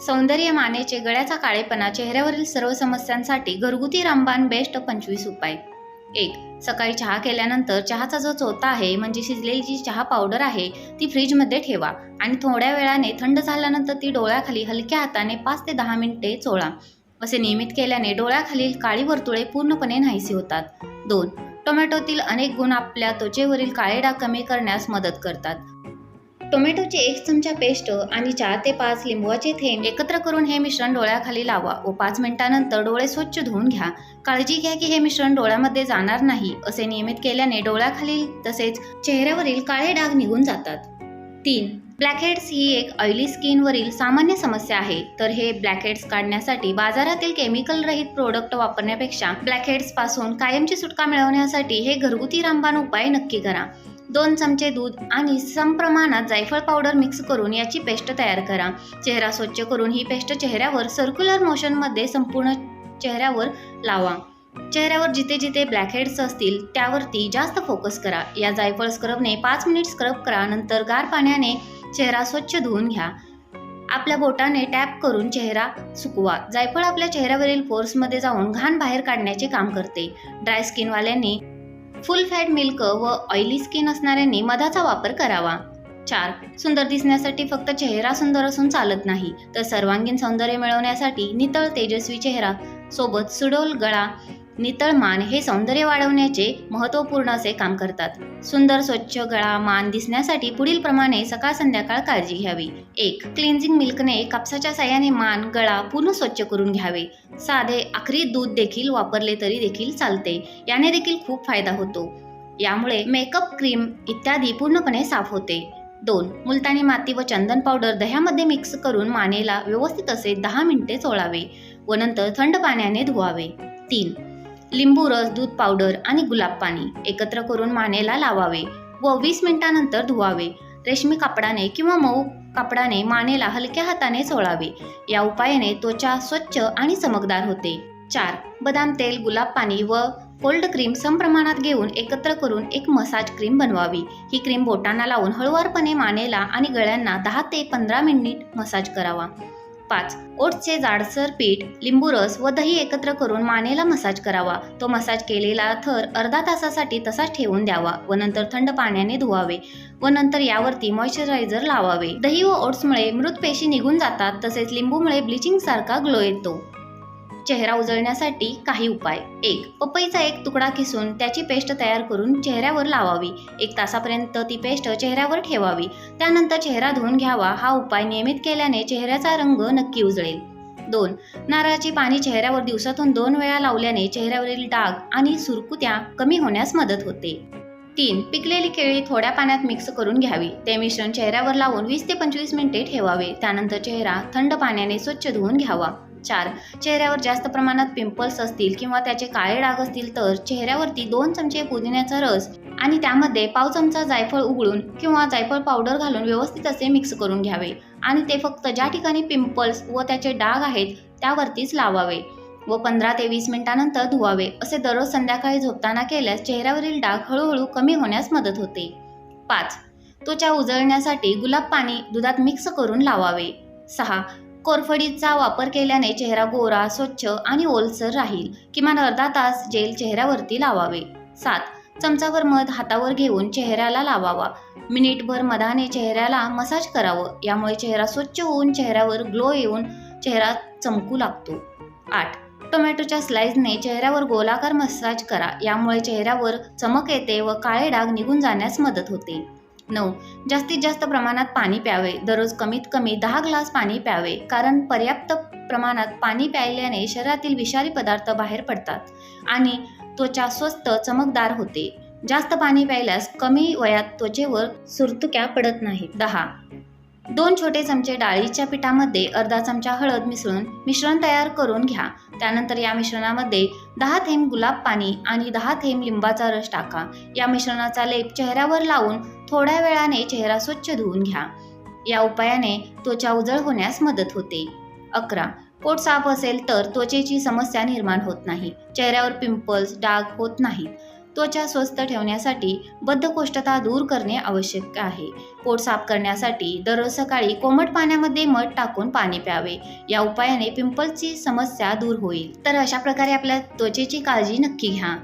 सौंदर्य मानेचे गळ्याचा काळेपणा चेहऱ्यावरील सर्व समस्यांसाठी घरगुती रामबाण बेस्ट पंचवीस उपाय. एक सकाळी चहा केल्यानंतर चहाचा जो चोथा आहे म्हणजे शिजलेली जी चहा पावडर आहे ती फ्रीजमध्ये ठेवा आणि थोड्या वेळाने थंड झाल्यानंतर ती डोळ्याखाली हलक्या हाताने पाच ते दहा मिनिटे चोळा. असे नियमित केल्याने डोळ्याखालील काळी वर्तुळे पूर्णपणे नाहीसी होतात. दोन टोमॅटोतील अनेक गुण आपल्या त्वचेवरील काळे डाग कमी करण्यास मदत करतात. टोमॅटोचे एक चमचा पेस्ट आणि चार ते पाच लिंबूचे थेंब एकत्र करून हे मिश्रण डोळ्याखाली लावा व पाच मिनिटानंतर डोळे स्वच्छ धुवून घ्या. काळजी घ्या की हे मिश्रण डोळ्यामध्ये जाणार नाही असे नियमित केल्याने डोळ्याखालील तसेच चेहऱ्यावरील काळे डाग निघून जातात. तीन ब्लॅकहेड्स ही एक ऑइली स्किनवरील सामान्य समस्या आहे. तर हे ब्लॅकहेड्स काढण्यासाठी बाजारातील केमिकल रहित प्रोडक्ट वापरण्यापेक्षा ब्लॅकहेड्सपासून कायमची सुटका मिळवण्यासाठी हे घरगुती रामबाण उपाय नक्की करा. दोन चमचे दूध आणि समप्रमाणात जायफळ पावडर मिक्स करून याची पेस्ट तयार करा. चेहरा स्वच्छ करून ही पेस्ट चेहऱ्यावर सर्क्युलर मोशनमध्ये संपूर्ण चेहऱ्यावर लावा. चेहऱ्यावर जिथे जिथे ब्लॅकहेड्स असतील त्यावरती जास्त फोकस करा. या जायफळ स्क्रबने पाच मिनिट स्क्रब करा नंतर गार पाण्याने चेहरा स्वच्छ धुवून घ्या. आपल्या बोटाने टॅप करून चेहरा सुकवा. जायफळ आपल्या चेहऱ्यावरील पोर्समध्ये जाऊन घाण बाहेर काढण्याचे काम करते. ड्राय स्किनवाल्यांनी फुल फॅट मिल्क व ऑइली स्किन असणाऱ्यांनी मधाचा वापर करावा. चार सुंदर दिसण्यासाठी फक्त चेहरा सुंदर असून चालत नाही तर सर्वांगीण सौंदर्य मिळवण्यासाठी नितळ तेजस्वी चेहरा सोबत सुडोल गळा नितळ मान हे सौंदर्य वाढवण्याचे महत्त्वपूर्ण असे काम करतात. सुंदर स्वच्छ गळा मान दिसण्यासाठी पुढील प्रमाणे सकाळ संध्याकाळ काळजी घ्यावी. एक क्लिन्झिंग मिल्कने कापसाच्या साह्याने मान गळा पूर्ण स्वच्छ करून घ्यावे. साधे आखरी दूध देखील वापरले तरी देखील चालते. याने देखील खूप फायदा होतो. यामुळे मेकअप क्रीम इत्यादी पूर्णपणे साफ होते. दोन मुलतानी माती व चंदन पावडर दह्यामध्ये मिक्स करून मानेला व्यवस्थित असे दहा मिनिटे चोळावे व नंतर थंड पाण्याने धुवावे. तीन लिंबू रस दूध पावडर आणि गुलाब पाणी एकत्र करून मानेला लावावे व वीस मिनिटानंतर धुवावे. रेशमी कापडाने किंवा मऊ कापडाने मानेला हलक्या हाताने चोळावे या उपायाने त्वचा स्वच्छ आणि चमकदार होते. चार बदाम तेल गुलाब पाणी व कोल्ड क्रीम समप्रमाणात घेऊन एकत्र करून एक मसाज क्रीम बनवावी. ही क्रीम बोटांना लावून हळुवारपणे मानेला आणि गळ्यांना दहा ते पंधरा मिनिट मसाज करावा. पाच. ओट्सचे जाडसर पीठ लिंबू रस व दही एकत्र करून मानेला मसाज करावा. तो मसाज केलेला थर अर्धा तासासाठी तसाच ठेवून द्यावा व नंतर थंड पाण्याने धुवावे व नंतर यावरती मॉइश्चरायझर लावावे. दही व ओट्समुळे मृत पेशी निघून जातात तसेच लिंबूमुळे ब्लिचिंग सारखा ग्लो येतो. चेहरा उजळण्यासाठी काही उपाय. एक पपईचा एक तुकडा किसून त्याची पेस्ट तयार करून चेहऱ्यावर लावावी. एक तासापर्यंत ती पेस्ट चेहऱ्यावर ठेवावी. त्यानंतर चेहरा धुवून घ्यावा. हा उपाय नियमित केल्याने चेहऱ्याचा रंग नक्की उजळेल. दोन नारळाची पाणी चेहऱ्यावर दिवसातून दोन वेळा लावल्याने चेहऱ्यावरील डाग आणि सुरकुत्या कमी होण्यास मदत होते. तीन पिकलेली केळी थोड्या पाण्यात मिक्स करून घ्यावी. ते मिश्रण चेहऱ्यावर लावून वीस ते पंचवीस मिनिटे ठेवावे. त्यानंतर चेहरा थंड पाण्याने स्वच्छ धुवून घ्यावा. चार. चेहऱ्यावर जास्त प्रमाणात पिंपल्स असतील किंवा त्याचे काळे डाग असतील तर चेहऱ्यावरती दोन चमचे पुदिन्याचा रस आणि त्यामध्ये पाव चमचा जायफळ उघडून किंवा जायफळ पावडर घालून व्यवस्थित असे मिक्स करून घ्यावे. आणि ते फक्त ज्या ठिकाणी पिंपल्स व त्याचे डाग आहेत त्यावरतीच लावावे व पंधरा ते वीस मिनिटानंतर धुवावे. असे दररोज संध्याकाळी झोपताना केल्यास चेहऱ्यावरील डाग हळूहळू कमी होण्यास मदत होते. पाच. त्वचा उजळण्यासाठी गुलाब पाणी दुधात मिक्स करून लावावे. सहा. कोरफडीचा वापर केल्याने चेहरा गोरा स्वच्छ आणि ओलसर राहील. किमान अर्धा तास जेल चेहऱ्यावरती लावावे. सात. चमचावर मध हातावर घेऊन चेहऱ्याला लावावा. मिनिटभर मधाने चेहऱ्याला मसाज करावं. यामुळे चेहरा स्वच्छ होऊन चेहऱ्यावर ग्लो येऊन चेहरा चमकू लागतो. आठ. टोमॅटोच्या स्लाइसने चेहऱ्यावर गोलाकार मसाज करा. यामुळे चेहऱ्यावर चमक येते व काळे डाग निघून जाण्यास मदत होते. नऊ. जास्तीत जास्त प्रमाणात पाणी प्यावे. दररोज कमीत कमी दहा ग्लास पाणी प्यावे. कारण पर्याप्त प्रमाणात पाणी प्यायल्याने शरीरातील विषारी पदार्थ बाहेर पडतात आणि त्वचा स्वस्त चमकदार होते. जास्त पाणी प्यायल्यास कमी वयात त्वचेवर सुरतुक्या पडत नाहीत. दहा. दोन छोटे चमचे डाळीच्या पिठामध्ये अर्धा चमचा हळद मिसळून मिश्रण तयार करून घ्या. त्यानंतर या मिश्रणामध्ये दहा थेंब गुलाब पाणी आणि दहा थेंब लिंबाचा रस टाका. या मिश्रणाचा लेप चेहऱ्यावर लावून थोड्या वेळाने चेहरा स्वच्छ धुवून घ्या. या उपायाने त्वचा उजळ होण्यास मदत होते. अकरा. पोट साफ असेल तर त्वचेची समस्या निर्माण होत नाही. चेहऱ्यावर पिंपल्स डाग होत नाहीत. त्वचा स्वस्थ ठेवण्यासाठी बद्धकोष्ठता दूर करणे आवश्यक आहे. पोट साफ करण्यासाठी दररोज सकाळी कोमट पाण्यामध्ये मध टाकून पाणी प्यावे. या उपायाने पिंपल्सची समस्या दूर होईल. तर अशा प्रकारे आपल्या त्वचेची काळजी नक्की घ्या.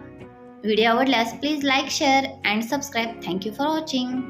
व्हिडिओ आवडल्यास please like share and subscribe. Thank you for watching.